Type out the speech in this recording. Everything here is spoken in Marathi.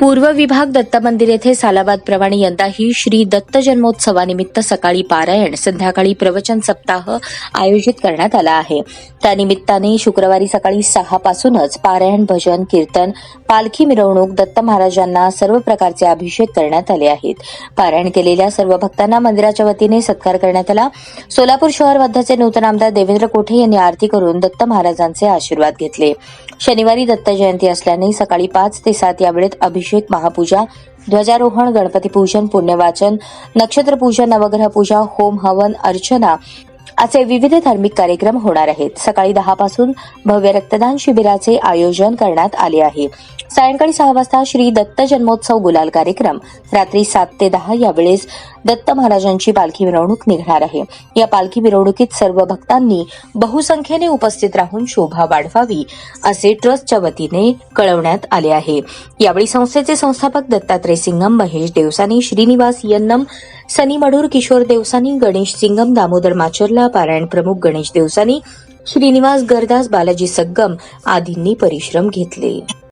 पूर्व विभाग दत्त मंदिर येथे सालाबाद प्रमाणे यंदाही श्री दत्त जन्मोत्सवानिमित्त सकाळी पारायण संध्याकाळी प्रवचन सप्ताह आयोजित करण्यात आला आहे. त्यानिमित्ताने शुक्रवारी सकाळी सहा पासूनच पारायण भजन कीर्तन पालखी मिरवणूक दत्त महाराजांना सर्व प्रकारचे अभिषेक करण्यात आले आहेत. पारायण केलेल्या सर्व भक्तांना मंदिराच्या वतीने सत्कार करण्यात आला. सोलापूर शहर मध्याचे नूतन आमदार देवेंद्र कोठे यांनी आरती करून दत्त महाराजांचे आशीर्वाद घेतले. शनिवारी दत्त जयंती असल्याने सकाळी पाच ते सात या वेळेत अभिषेक महापूजा ध्वजारोहण गणपती पूजन पुण्यवाचन नक्षत्र पूजन नवग्रह पूजा होम हवन अर्चना असे विविध धार्मिक कार्यक्रम होणार आहेत. सकाळी दहा पासून भव्य रक्तदान शिबिराचे आयोजन करण्यात आले आहे. सायंकाळी सहा वाजता श्री दत्त जन्मोत्सव गुलाल कार्यक्रम. रात्री सात ते दहा या वेळेस दत्त महाराजांची पालखी मिरवणूक निघणार आहे. या पालखी मिरवणुकीत सर्व भक्तांनी बहुसंख्येने उपस्थित राहून शोभा वाढवावी असे ट्रस्टच्या वतीने कळवण्यात आले आहे. यावेळी संस्थेचे संस्थापक दत्तात्रय सिंगम महेश देवसानी श्रीनिवास यन्नम सनी मडूर किशोर देवसानी गणेश सिंगम दामोदर माचरला पारायण प्रमुख गणेश देवसानी श्रीनिवास गरदास बालाजी सग्गम आदींनी परिश्रम घेतले.